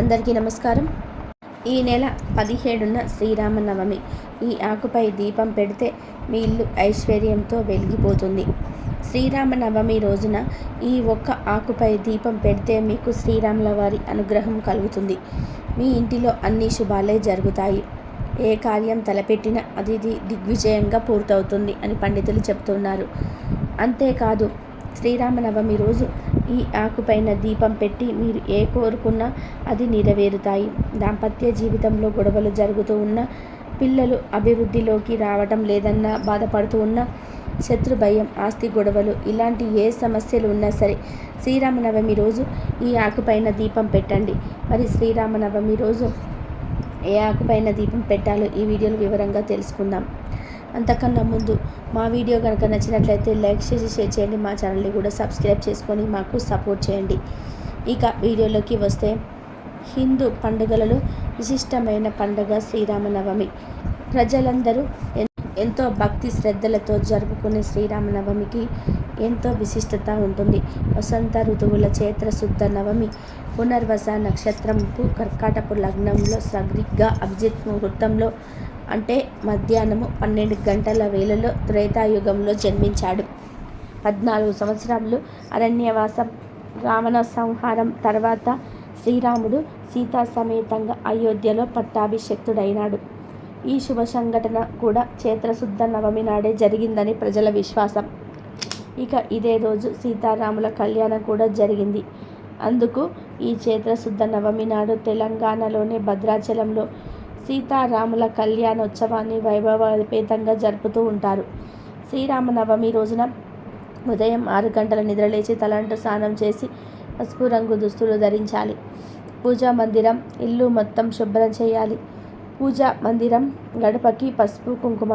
అందరికీ నమస్కారం. ఈ నెల పదిహేడున శ్రీరామనవమి. ఈ ఆకుపై దీపం పెడితే మీ ఇల్లు ఐశ్వర్యంతో వెలిగిపోతుంది. శ్రీరామనవమి రోజున ఈ ఒక్క ఆకుపై దీపం పెడితే మీకు శ్రీరాముల వారి అనుగ్రహం కలుగుతుంది. మీ ఇంటిలో అన్ని శుభాలే జరుగుతాయి. ఏ కార్యం తలపెట్టినా అది దిగ్విజయంగా పూర్తవుతుంది అని పండితులు చెప్తున్నారు. అంతేకాదు శ్రీరామనవమి రోజు ఈ ఆకుపైన దీపం పెట్టి మీరు ఏ కోరుకున్నా అది నెరవేరుతాయి. దాంపత్య జీవితంలో గొడవలు జరుగుతూ ఉన్న పిల్లలు అభివృద్ధిలోకి రావటం లేదన్నా బాధపడుతూ ఉన్న శత్రు భయం ఆస్తి గొడవలు ఇలాంటి ఏ సమస్యలు ఉన్నా సరే శ్రీరామనవమి రోజు ఈ ఆకుపైన దీపం పెట్టండి. మరి శ్రీరామనవమి రోజు ఏ ఆకుపైన దీపం పెట్టాలో ఈ వీడియోలో వివరంగా తెలుసుకుందాం. అంతకన్నా ముందు మా వీడియో కనుక నచ్చినట్లయితే లైక్ చేసి షేర్ చేయండి. మా ఛానల్ని కూడా సబ్స్క్రైబ్ చేసుకొని మాకు సపోర్ట్ చేయండి. ఇక వీడియోలోకి వస్తే హిందూ పండుగలలో విశిష్టమైన పండుగ శ్రీరామనవమి. ప్రజలందరూ ఎంతో భక్తి శ్రద్ధలతో జరుపుకునే శ్రీరామనవమికి ఎంతో విశిష్టత ఉంటుంది. వసంత ఋతువుల చైత్ర శుద్ధ నవమి పునర్వస నక్షత్రంకు కర్కాటపు లగ్నంలో సగ్రిగ్గా అభిజిత్ ముహూర్తంలో అంటే మధ్యాహ్నము పన్నెండు గంటల వేళలో త్రేతాయుగంలో జన్మించాడు. పద్నాలుగు సంవత్సరాలు అరణ్యవాసం రావణ సంహారం తర్వాత శ్రీరాముడు సీతా సమేతంగా అయోధ్యలో పట్టాభిషక్తుడైనాడు. ఈ శుభ సంఘటన కూడా చేత్రశుద్ధ నవమి నాడే జరిగిందని ప్రజల విశ్వాసం. ఇక ఇదే రోజు సీతారాముల కళ్యాణం కూడా జరిగింది. అందుకు ఈ చేత్రశుద్ధ నవమి నాడు తెలంగాణలోని భద్రాచలంలో సీతారాముల కళ్యాణోత్సవాన్ని వైభవపేతంగా జరుపుతూ ఉంటారు. శ్రీరామనవమి రోజున ఉదయం ఆరు గంటల నిద్రలేచి తలంటు స్నానం చేసి పసుపు రంగు దుస్తులు ధరించాలి. పూజా మందిరం ఇల్లు మొత్తం శుభ్రం చేయాలి. పూజా మందిరం గడపకి పసుపు కుంకుమ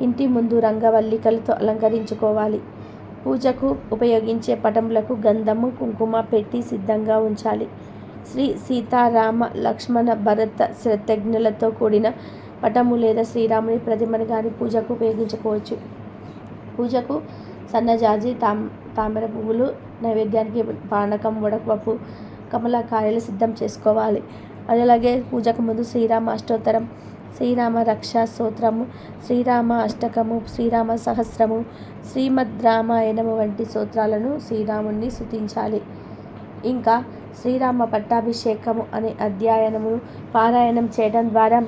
ఇంటి ముందు రంగవల్లికలతో అలంకరించుకోవాలి. పూజకు ఉపయోగించే పటములకు గంధము కుంకుమ పెట్టి సిద్ధంగా ఉంచాలి. శ్రీ సీతారామ లక్ష్మణ భరత శ్రతజ్ఞులతో కూడిన పటము లేదా శ్రీరాముని ప్రతిమను కానీ పూజకు ఉపయోగించుకోవచ్చు. పూజకు సన్నజాజి తామ్ తామర పువ్వులు నైవేద్యానికి పానకం వడపప్పు కమలకాయలు సిద్ధం చేసుకోవాలి. అలాగే పూజకు ముందు శ్రీరామ అష్టోత్తరం శ్రీరామ రక్షా స్తోత్రము శ్రీరామ అష్టకము శ్రీరామ సహస్రము శ్రీమద్ రామాయణము వంటి స్తోత్రాలను శ్రీరాముణ్ణి స్థుతించాలి ఇంకా శ్రీరామ పట్టాభిషేకము అనే అధ్యయనమును పారాయణం చేయడం ద్వారా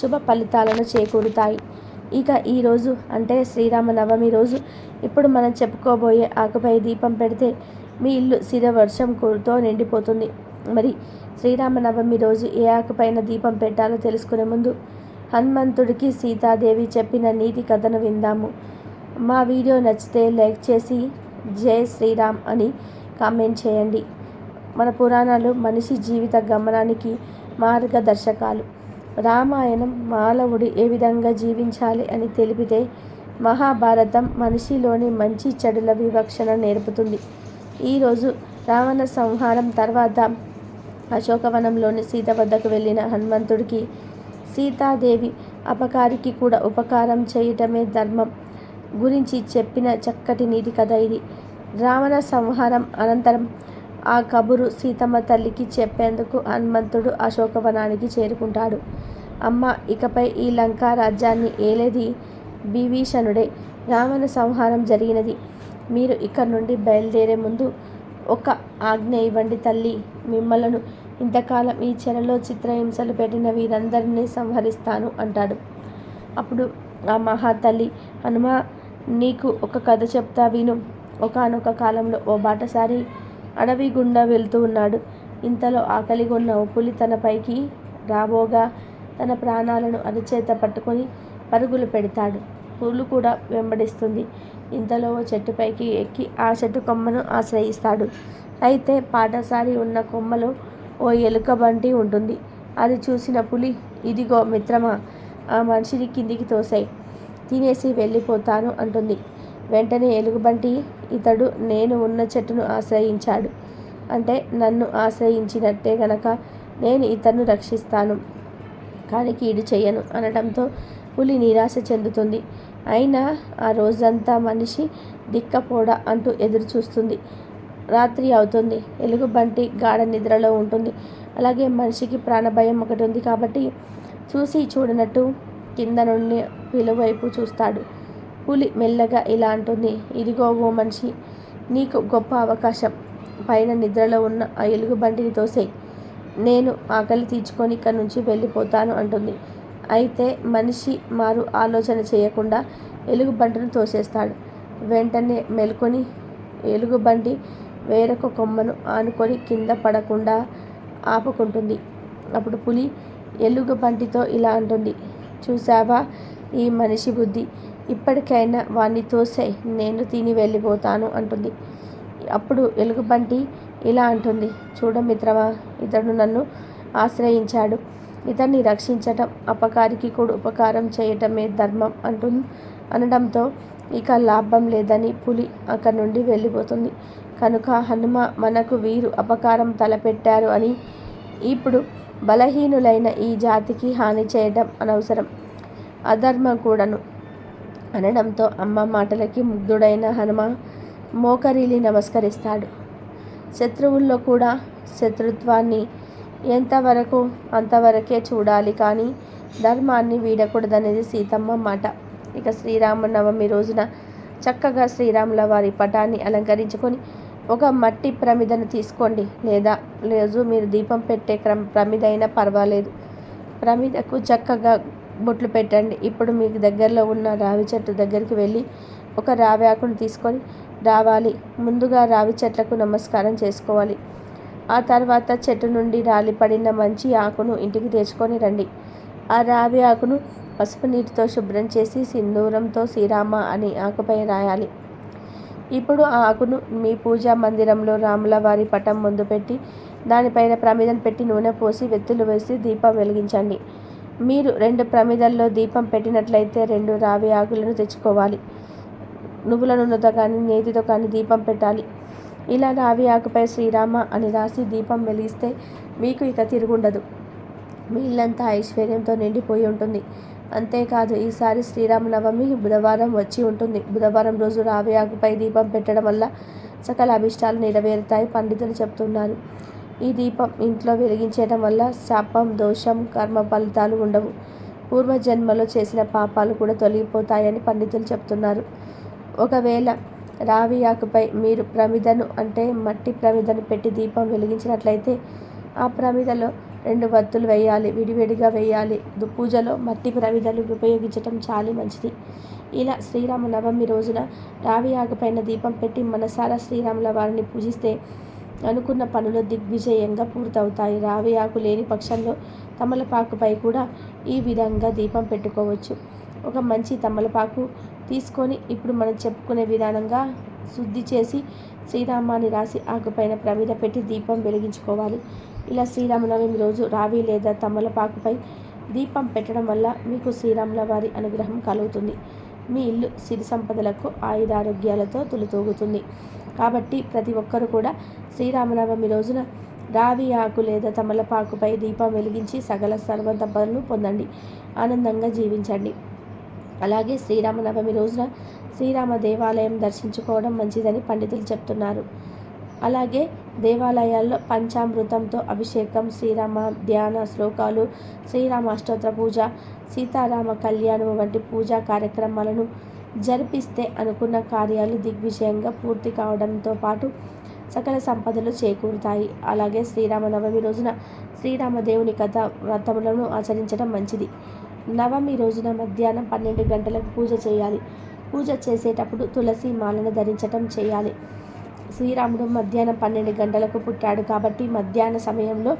శుభ ఫలితాలను చేకూరుతాయి. ఇక ఈరోజు అంటే శ్రీరామ నవమి రోజు ఇప్పుడు మనం చెప్పుకోబోయే ఆకుపై దీపం పెడితే మీ ఇల్లు శిర వర్షం కూరుతో నిండిపోతుంది. మరి శ్రీరామనవమి రోజు ఏ ఆకుపైన దీపం పెట్టాలో తెలుసుకునే ముందు హనుమంతుడికి సీతాదేవి చెప్పిన నీతి కథను విందాము. మా వీడియో నచ్చితే లైక్ చేసి జై శ్రీరామ్ అని కామెంట్ చేయండి. మన పురాణాలు మనిషి జీవిత గమనానికి మార్గదర్శకాలు. రామాయణం మానవుడు ఏ విధంగా జీవించాలి అని తెలిపితే మహాభారతం మనిషిలోని మంచి చెడుల వివక్షణ నేర్పుతుంది. ఈరోజు రావణ సంహారం తర్వాత అశోకవనంలోని సీత వద్దకు వెళ్ళిన హనుమంతుడికి సీతాదేవి అపకారికి కూడా ఉపకారం చేయటమే ధర్మం గురించి చెప్పిన చక్కటి నీతి కథ ఇది. రావణ సంహారం అనంతరం ఆ కబురు సీతమ్మ తల్లికి చెప్పేందుకు హనుమంతుడు అశోకవనానికి చేరుకుంటాడు. అమ్మ ఇకపై ఈ లంకా రాజ్యాన్ని ఏలేది? విభీషణుడే. రావణ సంహారం జరిగినది. మీరు ఇక్కడ నుండి బయలుదేరే ముందు ఒక ఆజ్ఞ ఇవ్వండి తల్లి. మిమ్మలను ఇంతకాలం ఈ చెరలో చిత్రహింసలు పెట్టిన వీరందరినీ సంహరిస్తాను అంటాడు. అప్పుడు ఆ మహాతల్లి హనుమ నీకు ఒక కథ చెప్తా విను. ఒకనొక కాలంలో ఓ బాటసారి అడవి గుండా వెళ్తూ ఉన్నాడు. ఇంతలో ఆకలిగొన్న ఓ పులి తన పైకి రాబోగా తన ప్రాణాలను అరిచేత పట్టుకొని పరుగులు పెడతాడు. పులు కూడా వెంబడిస్తుంది. ఇంతలో ఓ చెట్టుపైకి ఎక్కి ఆ చెట్టు కొమ్మను ఆశ్రయిస్తాడు. అయితే పాటసారి ఉన్న కొమ్మలో ఓ ఎలుక బంటి ఉంటుంది. అది చూసిన పులి ఇదిగో మిత్రమా ఆ మనిషిని కిందికి తోసాయి. తినేసి వెళ్ళిపోతాను అంటుంది. వెంటనే ఎలుగుబంటి ఇతడు నేను ఉన్న చెట్టును ఆశ్రయించాడు. అంటే నన్ను ఆశ్రయించినట్టే గనక నేను ఇతను రక్షిస్తాను. కానీ కీడు చేయను అనడంతో పులి నిరాశ చెందుతుంది. అయినా ఆ రోజంతా మనిషి దిక్కపోడా అంటూ ఎదురు చూస్తుంది రాత్రి అవుతుంది. ఎలుగుబంటి గాఢ నిద్రలో ఉంటుంది. అలాగే మనిషికి ప్రాణభయం ఒకటి ఉంది కాబట్టి చూసి చూడనట్టు కింద నుండి పిలువైపు చూస్తాడు. పులి మెల్లగా ఇలా అంటుంది ఇదిగో ఓ మనిషి నీకు గొప్ప అవకాశం. పైన నిద్రలో ఉన్న ఆ ఎలుగుబంటిని తోసే నేను ఆకలి తీర్చుకొని ఇక్కడి నుంచి వెళ్ళిపోతాను అంటుంది. అయితే మనిషి మారు ఆలోచన చేయకుండా ఎలుగుబంటిని తోసేస్తాడు. వెంటనే మెలుకొని ఎలుగుబంటి వేరొక కొమ్మను ఆనుకొని కింద పడకుండా ఆపుకుంటుంది. అప్పుడు పులి ఎలుగుబంటితో ఇలా అంటుంది చూసావా ఈ మనిషి బుద్ధి? ఇప్పటికైనా వాణ్ణి తోసే నేను తిని వెళ్ళిపోతాను అంటుంది. అప్పుడు ఎలుగుబంటి ఇలా అంటుంది. చూడ మిత్రమా ఇతడు నన్ను ఆశ్రయించాడు. ఇతన్ని రక్షించటం అపకారికి కూడా ఉపకారం చేయటమే ధర్మం అంటు అనడంతో ఇక లాభం లేదని పులి అక్కడి నుండి వెళ్ళిపోతుంది. కనుక హనుమ మనకు వీరు అపకారం తలపెట్టారు అని ఇప్పుడు బలహీనులైన ఈ జాతికి హాని చేయడం అనవసరం. అధర్మం కూడాను. అనడంతో అమ్మ మాటలకి ముగ్ధుడైన హనుమ మోకరిలి నమస్కరిస్తాడు. శత్రువుల్లో కూడా శత్రుత్వాన్ని ఎంతవరకు అంతవరకే చూడాలి కానీ ధర్మాన్ని వీడకూడదనేది సీతమ్మ మాట. ఇక శ్రీరామనవమి రోజున చక్కగా శ్రీరాముల వారి పటాన్ని అలంకరించుకొని ఒక మట్టి ప్రమిదను తీసుకోండి లేదా లేదు మీరు దీపం పెట్టే క్రమ ప్రమిదైనా పర్వాలేదు. ప్రమిదకు చక్కగా బొట్లు పెట్టండి. ఇప్పుడు మీకు దగ్గరలో ఉన్న రావి చెట్టు దగ్గరికి వెళ్ళి ఒక రావి ఆకును తీసుకొని రావాలి. ముందుగా రావి చెట్లకు నమస్కారం చేసుకోవాలి. ఆ తర్వాత చెట్టు నుండి రాలిపడిన మంచి ఆకును ఇంటికి తెచ్చుకొని రండి. ఆ రావి ఆకును పసుపు నీటితో శుభ్రం చేసి సింధూరంతో శ్రీరామ అని ఆకుపై రాయాలి. ఇప్పుడు ఆ ఆకును మీ పూజా మందిరంలో రాముల వారి పటం ముందు పెట్టి దానిపైన ప్రమిదం పెట్టి నూనె పోసి వెత్తులు వేసి దీపం వెలిగించండి. మీరు రెండు ప్రమిదల్లో దీపం పెట్టినట్లయితే రెండు రావి ఆకులను తెచ్చుకోవాలి. నువ్వుల నూనెతో కానీ నేతితో కానీ దీపం పెట్టాలి. ఇలా రావి ఆకుపై శ్రీరామ అని రాసి దీపం వెలిగిస్తే మీకు ఇక తిరుగుండదు. మీ ఇల్లంతా ఐశ్వర్యంతో నిండిపోయి ఉంటుంది. అంతేకాదు ఈసారి శ్రీరామనవమి బుధవారం వచ్చి ఉంటుంది. బుధవారం రోజు రావి ఆకుపై దీపం పెట్టడం వల్ల సకల అభిష్టాలు నెరవేరుతాయి పండితులు చెప్తున్నారు. ఈ దీపం ఇంట్లో వెలిగించడం వల్ల శాపం దోషం కర్మ ఫలితాలు ఉండవు. పూర్వజన్మలో చేసిన పాపాలు కూడా తొలగిపోతాయని పండితులు చెప్తున్నారు. ఒకవేళ రావి ఆకుపై మీరు ప్రమిదను అంటే మట్టి ప్రమిదను పెట్టి దీపం వెలిగించినట్లయితే ఆ ప్రమిదలో రెండు వత్తులు వేయాలి విడివిడిగా వేయాలి. పూజలో మట్టి ప్రమిదలు ఉపయోగించటం చాలా మంచిది. ఇలా శ్రీరామనవమి రోజున రావి ఆకుపైన దీపం పెట్టి మనసారా శ్రీరాముల వారిని పూజిస్తే అనుకున్న పనులు దిగ్విజయంగా పూర్తవుతాయి. రావి ఆకు లేని పక్షంలో తమలపాకుపై కూడా ఈ విధంగా దీపం పెట్టుకోవచ్చు. ఒక మంచి తమలపాకు తీసుకొని ఇప్పుడు మనం చెప్పుకునే విధానంగా శుద్ధి చేసి శ్రీరామాన్ని రాసి ఆకుపైన ప్రమిద పెట్టి దీపం వెలిగించుకోవాలి. ఇలా శ్రీరామనవమి రోజు రావి లేదా తమలపాకుపై దీపం పెట్టడం వల్ల మీకు శ్రీరాముల వారి అనుగ్రహం కలుగుతుంది. మీ ఇల్లు సిరి సంపదలకు ఆయుధారోగ్యాలతో తులుతూగుతుంది. కాబట్టి ప్రతి ఒక్కరు కూడా శ్రీరామనవమి రోజున రావి ఆకు లేదా తమలపాకుపై దీపం వెలిగించి సకల సర్వదంపలను పొందండి. ఆనందంగా జీవించండి. అలాగే శ్రీరామనవమి రోజున శ్రీరామ దేవాలయం దర్శించుకోవడం మంచిదని పండితులు చెప్తున్నారు. అలాగే దేవాలయాల్లో పంచామృతంతో అభిషేకం శ్రీరామ ధ్యాన శ్లోకాలు శ్రీరామ అష్టోత్ర పూజ సీతారామ కళ్యాణం వంటి పూజా కార్యక్రమాలను జరిపిస్తే అనుకున్న కార్యాలు దిగ్విజయంగా పూర్తి కావడంతో పాటు సకల సంపదలు చేకూరుతాయి. అలాగే శ్రీరామనవమి రోజున శ్రీరామదేవుని కథ వ్రతములను ఆచరించడం మంచిది. నవమి రోజున మధ్యాహ్నం పన్నెండు గంటలకు పూజ చేయాలి. పూజ చేసేటప్పుడు తులసి మాలను ధరించటం చేయాలి. శ్రీరాముడు మధ్యాహ్నం పన్నెండు గంటలకు పుట్టాడు కాబట్టి మధ్యాహ్న సమయంలో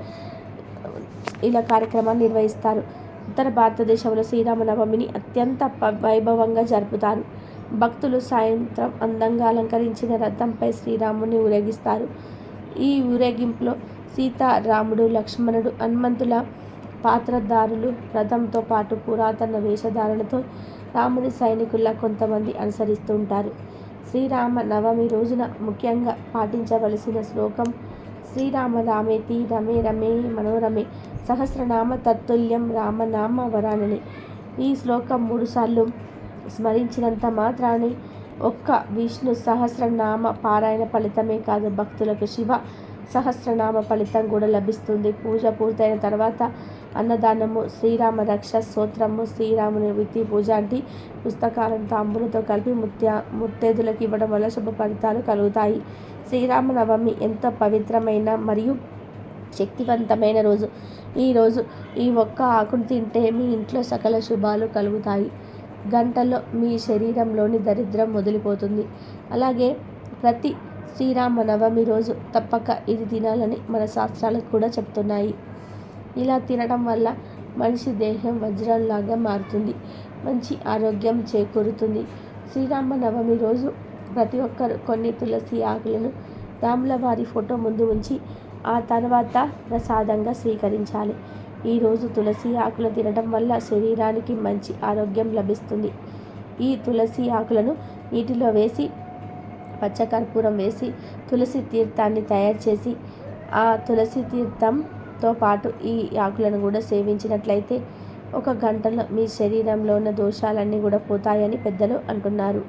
ఇలా కార్యక్రమాన్ని నిర్వహిస్తారు. ఉత్తర భారతదేశంలో శ్రీరామనవమిని అత్యంత వైభవంగా జరుపుతారు. భక్తులు సాయంత్రం అందంగా అలంకరించిన రథంపై శ్రీరాముని ఊరేగిస్తారు. ఈ ఊరేగింపులో సీత రాముడు లక్ష్మణుడు హనుమంతుల పాత్రధారులు రథంతో పాటు పురాతన వేషధారణతో రాముని సైనికుల్లా కొంతమంది అనుసరిస్తుంటారు. శ్రీరామ నవమి రోజున ముఖ్యంగా పాటించవలసిన శ్లోకం శ్రీరామ రామేతి రమే రమే మనోరమే సహస్రనామ తత్తుల్యం రామనామ వరానని ఈ శ్లోకం మూడుసార్లు స్మరించినంత మాత్రాన్ని ఒక్క విష్ణు సహస్రనామ పారాయణ ఫలితమే కాదు భక్తులకు శివ సహస్రనామ ఫలితం కూడా లభిస్తుంది. పూజ పూర్తయిన తర్వాత అన్నదానము శ్రీరామ రక్ష స్తోత్రము శ్రీరాముని విత్తి పూజ అంటే పుస్తకాలను తాంబులతో కలిపి ముత్య ముత్తేదులకు ఇవ్వడం వల్ల శుభ ఫలితాలు కలుగుతాయి. శ్రీరామనవమి ఎంత పవిత్రమైన మరియు శక్తివంతమైన రోజు. ఈరోజు ఈ ఒక్క ఆకును తింటే మీ ఇంట్లో సకల శుభాలు కలుగుతాయి. గంటలో మీ శరీరంలోని దరిద్రం వదిలిపోతుంది. అలాగే ప్రతి శ్రీరామ నవమి రోజు తప్పక ఇది తినాలని మన శాస్త్రాలు కూడా చెప్తున్నాయి. ఇలా తినడం వల్ల మనిషి దేహం వజ్రంలాగా మారుతుంది. మంచి ఆరోగ్యం చేకూరుతుంది. శ్రీరామ నవమి రోజు ప్రతి ఒక్కరు కొన్ని తులసి ఆకులను రాముల వారి ఫోటో ముందు ఉంచి ఆ తర్వాత ప్రసాదంగా స్వీకరించాలి. ఈరోజు తులసి ఆకులు తినడం వల్ల శరీరానికి మంచి ఆరోగ్యం లభిస్తుంది. ఈ తులసి ఆకులను నీటిలో వేసి పచ్చకర్పూరం వేసి తులసి తీర్థాన్ని తయారు చేసి ఆ తులసి తీర్థంతో పాటు ఈ ఆకులను కూడా సేవించినట్లయితే ఒక గంటలో మీ శరీరంలో ఉన్న దోషాలన్నీ కూడా పోతాయని పెద్దలు అంటున్నారు.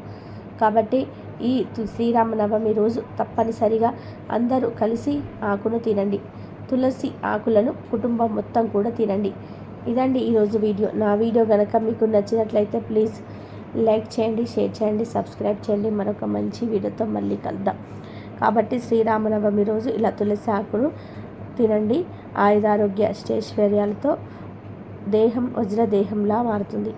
కాబట్టి ఈ శ్రీరామనవమి రోజు తప్పనిసరిగా అందరూ కలిసి ఆకును తినండి. తులసి ఆకులను కుటుంబం మొత్తం కూడా తినండి. ఇదండి ఈరోజు వీడియో. నా వీడియో కనుక మీకు నచ్చినట్లయితే ప్లీజ్ లైక్ చేయండి షేర్ చేయండి సబ్స్క్రైబ్ చేయండి. మరొక మంచి వీడియోతో మళ్ళీ కలుద్దాం. కాబట్టి శ్రీరామనవమి రోజు ఇలా తులసి ఆకును తినండి. ఆయుధారోగ్య అష్టైశ్వర్యాలతో దేహం వజ్రదేహంలా మారుతుంది.